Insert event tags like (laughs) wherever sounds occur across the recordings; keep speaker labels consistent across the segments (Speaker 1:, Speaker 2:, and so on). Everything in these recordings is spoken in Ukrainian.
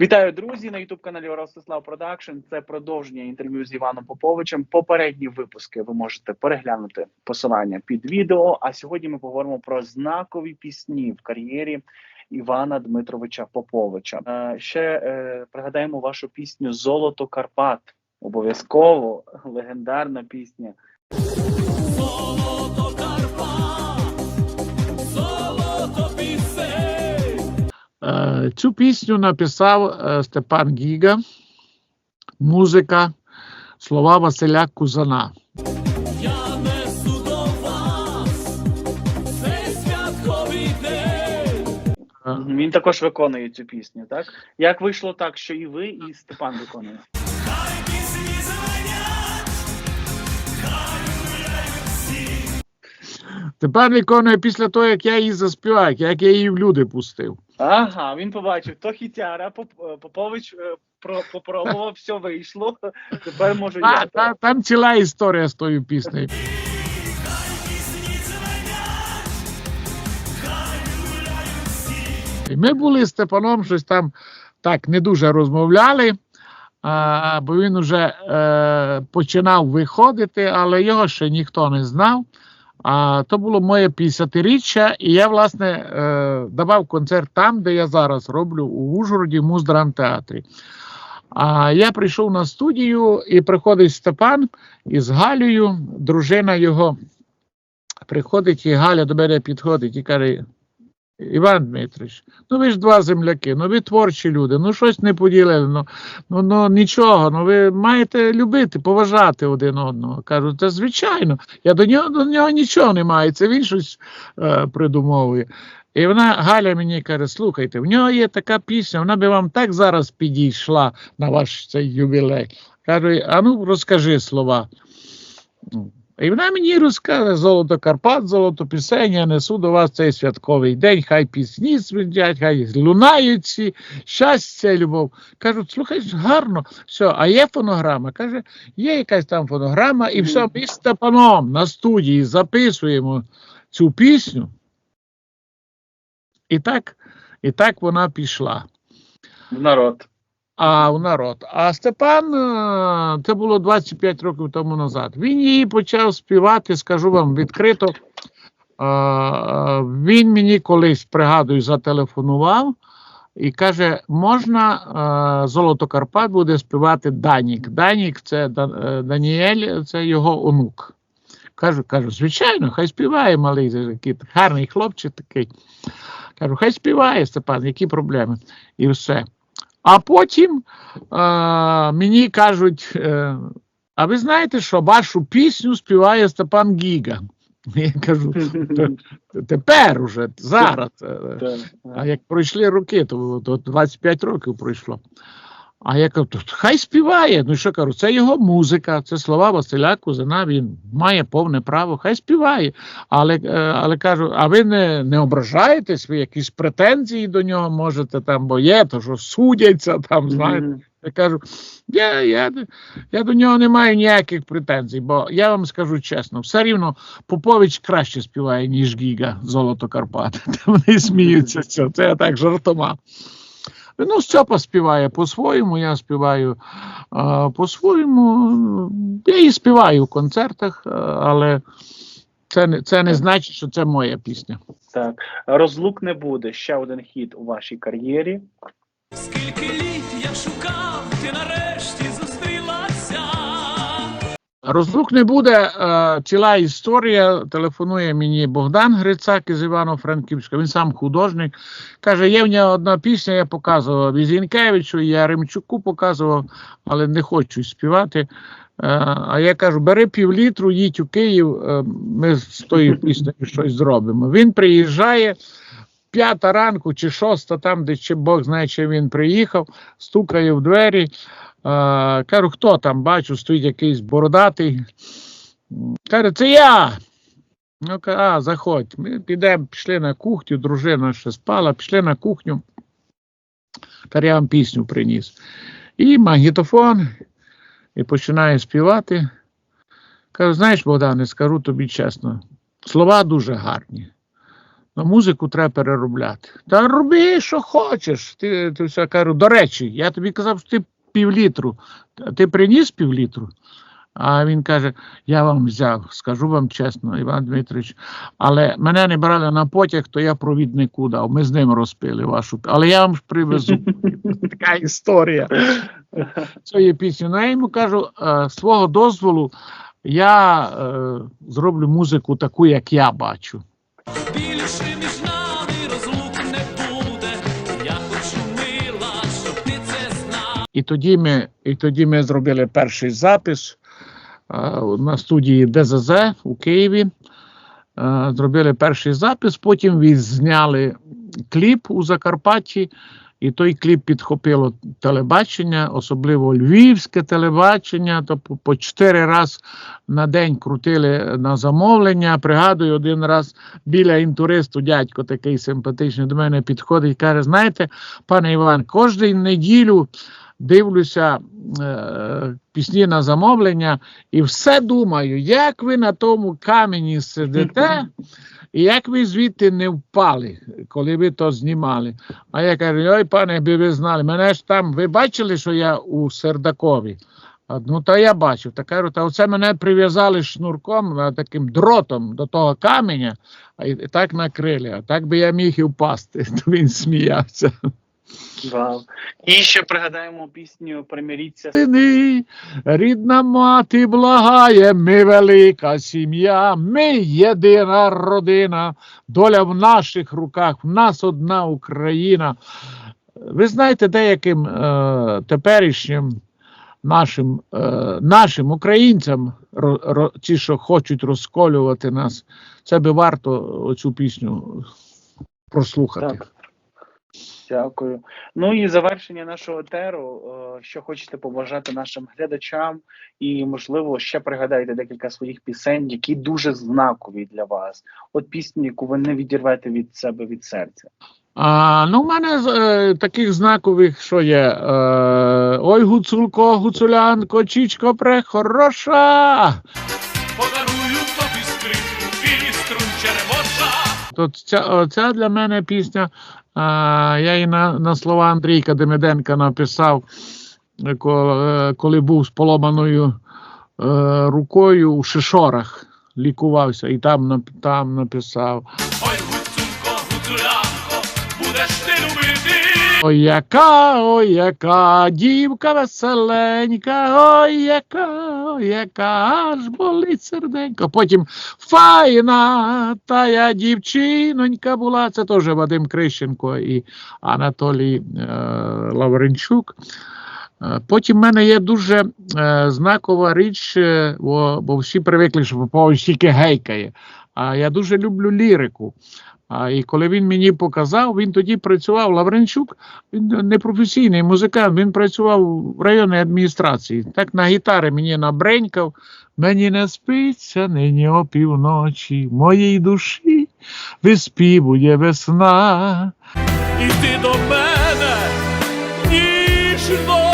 Speaker 1: Вітаю, друзі, на youtube каналі Ростислав Продакшн. Це продовження інтерв'ю з Іваном Поповичем. Попередні випуски ви можете переглянути посилання під відео. А сьогодні ми поговоримо про знакові пісні в кар'єрі Івана Дмитровича Поповича. Е, ще е, пригадаємо вашу пісню Золото Карпат. Обов'язково легендарна пісня.
Speaker 2: Золото
Speaker 3: Цю пісню написав е, Степан Гіга, музика, слова Василя Кузана.
Speaker 2: Я несу до вас цей святковий день.
Speaker 3: Е,
Speaker 1: Він також виконує цю пісню. Так як вийшло так, що і ви, і Степан виконує.
Speaker 2: Хай пісні звенять, хай гуляють всі.
Speaker 3: Тепер виконує після того, як я її заспіваю, як я її в люди пустив.
Speaker 1: Ага, він побачив, то хітяра, Поп- е, Попович е, про, попробував, все вийшло. Тепер можу
Speaker 3: А,
Speaker 1: я.
Speaker 3: та, там ціла історія з тою піснею. І ми були з Степаном щось там так не дуже розмовляли, а, бо він вже е, починав виходити, але його ще ніхто не знав. А то було моє 50-річчя, і я, власне, е, давав концерт там, де я зараз роблю, у Ужгороді, в Муздрамтеатрі. А я прийшов на студію, і приходить Степан із Галею, дружина його приходить, і Галя до мене підходить і каже: Іван Дмитрич, ну ви ж два земляки, ну ви творчі люди, ну щось не поділили, ну, ну, ну нічого, ну ви маєте любити, поважати один одного. Кажу, та звичайно, я до нього до нього нічого не маю, це він щось е, придумовує. І вона Галя мені каже: слухайте, в нього є така пісня, вона би вам так зараз підійшла на ваш цей ювілей. Кажу, а ну розкажи слова. І вона мені розкаже золото Карпат, золото пісень, я несу до вас цей святковий день, хай пісні свидять, хай лунають ці, щастя, любов. Кажуть, слухай, гарно, все, а є фонограма? Каже, є якась там фонограма, і все, ми з Степаном на студії записуємо цю пісню. І так, і так вона пішла
Speaker 1: В народ.
Speaker 3: А в народ. А Степан, е, це було 25 років тому назад. Він її почав співати, скажу вам відкрито. Е, Він мені колись, пригадую, зателефонував і каже: можна е, Золото Карпат буде співати Данік. Данік це е, Даніель, це його онук. Кажу, кажу, звичайно, хай співає малий, такий гарний хлопчик такий. Кажу, хай співає Степан, які проблеми? І все. А потім е, мені кажуть: е, а ви знаєте, що вашу пісню співає Степан Гіга? (laughs) Я кажу, тепер уже, зараз. е, А як пройшли роки, то, то 25 років пройшло. А я кажу, хай співає. Ну що кажу, це його музика, це слова Василя Кузина, він має повне право, хай співає. Але, е, але кажу, а ви не, не ображаєтесь, ви якісь претензії до нього можете там, бо є, то що судяться там, знаєте. Я кажу, я, я, я до нього не маю ніяких претензій, бо я вам скажу чесно, все рівно Попович краще співає, ніж Гіга Золото Карпат. (laughs) Вони сміються. Це я так жартома. Ну, Степа співає по-своєму, я співаю по-своєму. Я її співаю в концертах, але це не, це не значить, що це моя пісня.
Speaker 1: Так. Розлук не буде. Ще один хіт у вашій кар'єрі.
Speaker 2: Скільки літ я шукав, ти нарешті.
Speaker 3: Розлук не буде. Е, ціла історія. Телефонує мені Богдан Грицак із Івано-Франківська. Він сам художник. Каже: є в нього одна пісня, я показував і Зінкевичу, і Яремчуку показував, але не хочу співати. Е, а я кажу: бери півлітру, їдь у Київ, е, ми з тою піснею щось зробимо. Він приїжджає. П'ята ранку чи шоста, там, де чи Бог знає, чи він приїхав, стукає в двері. Е, кажу, хто там? Бачу, стоїть якийсь бородатий. Каже, це я. Ну, а, заходь. Ми підемо, пішли на кухню, дружина ще спала, пішли на кухню. Каже, я вам пісню приніс. І магнітофон, і починає співати. Кажу, знаєш, Богдане, скажу тобі чесно, слова дуже гарні. на музику треба переробляти. Та роби, що хочеш. Ти, ти все кажу, до речі, я тобі казав, що ти півлітру. Ти приніс півлітру? А він каже: я вам взяв, скажу вам чесно, Іван Дмитрович, але мене не брали на потяг, то я провіднику дав. Ми з ним розпили вашу. Але я вам привезу. (laughs) Така історія цієї пісні. Ну, я йому кажу, е, свого дозволу я е, зроблю музику таку, як я бачу. І тоді ми, і тоді ми зробили перший запис е, на студії ДЗЗ у Києві. Е, Зробили перший запис, потім відзняли кліп у Закарпатті, і той кліп підхопило телебачення, особливо львівське телебачення. То по- по чотири рази на день крутили на замовлення. Пригадую, один раз біля інтуристу дядько такий симпатичний до мене підходить і каже: знаєте, пане Іван, кожну неділю дивлюся е, пісні на замовлення і все думаю, як ви на тому камені сидите, і як ви звідти не впали, коли ви то знімали. А я кажу: ой, пане, якби ви знали, мене ж там, ви бачили, що я у Сердакові? Ну, та я бачив. Та кажу, та оце мене прив'язали шнурком, таким дротом до того каменя, а і так накрили. А так би я міг і впасти. (laughs) То він сміявся.
Speaker 1: Вау. І ще пригадаємо пісню Примиріться.
Speaker 3: Сини, рідна мати благає, ми велика сім'я, ми єдина родина, доля в наших руках, в нас одна Україна. Ви знаєте, деяким е, теперішнім нашим, е, нашим українцям, ро, ро, ті, що хочуть розколювати нас, це би варто оцю пісню прослухати.
Speaker 1: Так. Дякую. Ну і завершення нашого етеру. е, Що хочете побажати нашим глядачам, і можливо ще пригадайте декілька своїх пісень, які дуже знакові для вас. От пісні, яку ви не відірвете від себе від серця.
Speaker 3: А, ну, в мене е, таких знакових, що є. Е, Ой, гуцулко, гуцулянко, чічко прехороша.
Speaker 2: Подарую тобі скрипку і струн черемоша.
Speaker 3: То ця, ця для мене пісня. Я її на, на слова Андрійка Демиденка написав, е, е, коли був з поломаною е, рукою у Шишорах. Лікувався і там, там написав.
Speaker 2: Ой,
Speaker 3: яка, ой, яка дівка веселенька, ой, яка, ой, яка аж болить серденько. Потім файна тая дівчинонька була. Це теж Вадим Крищенко і Анатолій е, Лавренчук. Е, Потім в мене є дуже е, знакова річ, е, бо, бо всі привикли, що Попович тільки гейкає. А я дуже люблю лірику. А, і коли він мені показав, він тоді працював Лавренчук, він непрофесійний музикант, він працював в районній адміністрації. Так на гітари мені набренькав. Мені не спиться нині опівночі, в моїй душі виспівує весна.
Speaker 2: І до мене ніжно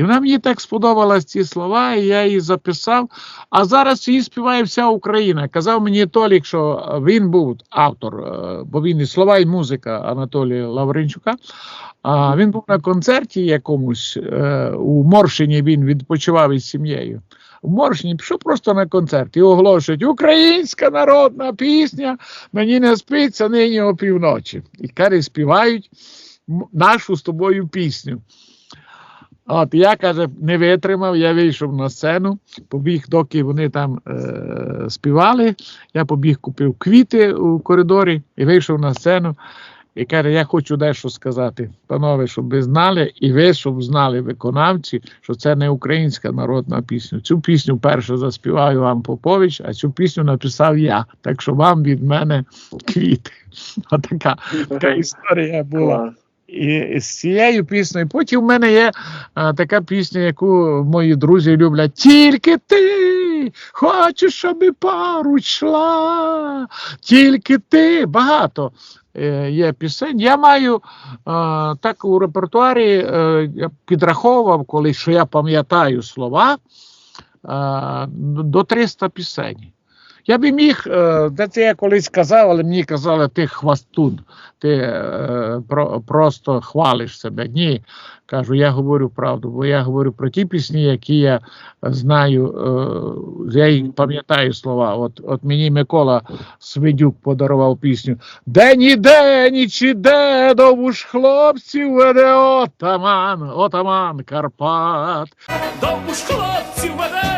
Speaker 3: І вона мені так сподобалась ці слова, і я її записав. А зараз її співає вся Україна. Казав мені Толік, що він був автор, е, бо він і слова, і музика Анатолія Лавренчука. А він був на концерті якомусь е, у Моршині. Він відпочивав із сім'єю. В Моршині пішов просто на концерт і оголошують українська народна пісня. Мені не спиться нині опівночі. І кари співають нашу з тобою пісню. От я каже, не витримав, я вийшов на сцену, побіг, доки вони там е, співали. Я побіг, купив квіти у коридорі і вийшов на сцену. І каже, я хочу дещо сказати, панове, щоб ви знали, і ви, щоб знали виконавці, що це не українська народна пісня. Цю пісню перше заспівав Іван Попович, а цю пісню написав я. Так що вам від мене квіти. (laughs) Отака така історія була. І з цією піснею. Потім в мене є а, така пісня, яку мої друзі люблять. Тільки ти хочеш, щоб пару йшла. Тільки ти багато е, є пісень. Я маю е, так у репертуарі, е, я підраховував колись, що я пам'ятаю слова е, до 300 пісень. Я би міг, е, де це я колись казав, але мені казали, ти хвастун, ти е, про, просто хвалиш себе. Ні, кажу, я говорю правду, бо я говорю про ті пісні, які я знаю, е, я їх пам'ятаю слова. От, от мені Микола Свидюк подарував пісню День іде, ніч іде, довуж хлопців веде отаман, отаман Карпат.
Speaker 2: Довбуш хлопців веде